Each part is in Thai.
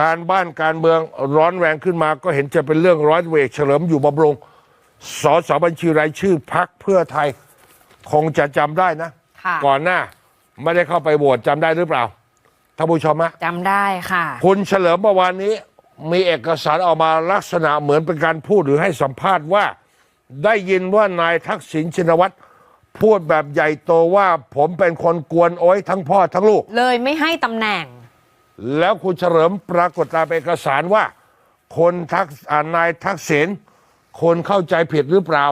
การบ้านการเมืองร้อนแรงขึ้นมา ก็เห็นจะเป็นเรื่องร้อยเวกเฉลิมอยู่บำรุงสสบัญชีรายชื่อพักเพื่อไทย คงจะจำได้นะ ค่ะก่อนหน้าไม่ได้เข้าไปโหวตจำได้หรือเปล่าท่านผู้ชมฮะจำได้ค่ะ คุณเฉลิมเมื่อวานนี้มีเอกสารออกมาลักษณะเหมือนเป็นการพูดหรือให้สัมภาษณ์ว่า ได้ยินว่านายทักษิณชินวัตรพูดแบบใหญ่โตว่าผมเป็นคนกวนโอ้ยทั้งพ่อทั้งลูก เลยไม่ให้ตำแหน่ง แล้วคุณเฉลิมปรากฏตามเอกสารว่า คนทักอ่านายทักษิณคนเข้าใจผิดหรือเปล่า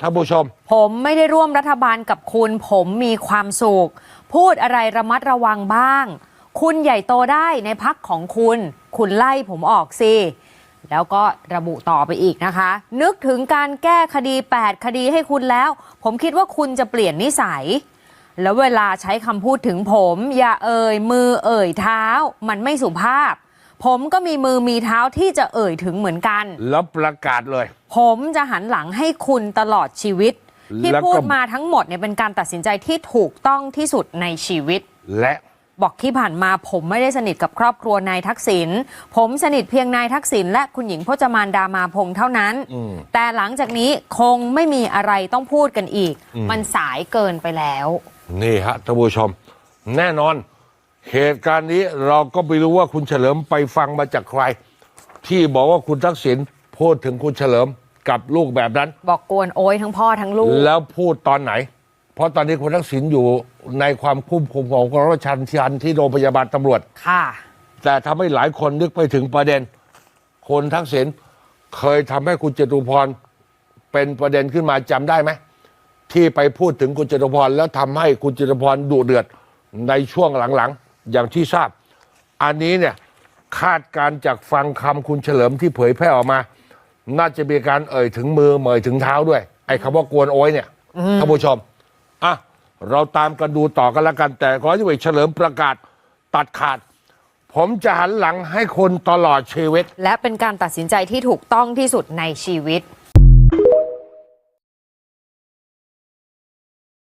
ท่านผู้ชม ผมไม่ได้ร่วมรัฐบาลกับคุณ ผมมีความสุข พูดอะไรระมัดระวังบ้าง คุณใหญ่โตได้ในพักของคุณ คุณไล่ผมออกสิแล้วก็ระบุต่อไปอีกนะคะ นึกถึงการแก้คดี 8 คดีให้คุณแล้ว ผมคิดว่าคุณจะเปลี่ยนนิสัย แล้วเวลาใช้คำพูดถึงผม อย่าเอ่ยมือเอ่ยเท้า มันไม่สุภาพ ผมก็มีมือมีเท้าที่จะเอ่ยถึงเหมือนกัน แล้วประกาศเลย ผมจะหันหลังให้คุณตลอดชีวิต ที่แล้วก็พูดมาทั้งหมดเนี่ยเป็นการตัดสินใจที่ถูกต้องที่สุดในชีวิต และบอกที่ผ่านมาผมไม่ได้สนิทกับครอบครัวนายทักษิณ ผมสนิทเพียงนายทักษิณและคุณหญิงพจมานดามาพงษ์เท่านั้นอืมแต่หลังจากนี้คงไม่มีอะไรต้องพูดกันอีก มันสายเกินไปแล้ว นี่ฮะท่านผู้ชม แน่นอน เหตุการณ์นี้เราก็ไม่รู้ว่าคุณเฉลิมไปฟังมาจากใคร ที่บอกว่าคุณทักษิณพูดถึงคุณเฉลิมกับลูกแบบนั้น บอกกวนโอยทั้งพ่อทั้งลูก แล้วพูดตอนไหน เพราะตอนนี้คุณทักษิณอยู่ในความควบคุมของกรมชันชันที่โรงพยาบาลตำรวจ ค่ะ แต่ทำให้หลายคนนึกไปถึงประเด็น คนทักษิณเคยทำให้คุณจตุพรเป็นประเด็นขึ้นมาจำได้ไหม ที่ไปพูดถึงคุณจตุพรแล้วทำให้คุณจตุพรดุเดือดในช่วงหลังๆ อย่างที่ทราบ อันนี้เนี่ยคาดการณ์จากฟังคำคุณเฉลิมที่เผยแพร่ออกมา น่าจะมีการเอ่ยถึงมือเอ่ยถึงเท้าด้วย ไอ้คำว่ากวนโอ้ยเนี่ยท่านผู้ชมอะเราตามกันดูต่อกันแล้วกัน แต่ร้อยตำรวจเอกเฉลิมประกาศตัดขาด ผมจะหันหลังให้คนตลอดชีวิต และเป็นการตัดสินใจที่ถูกต้องที่สุดในชีวิต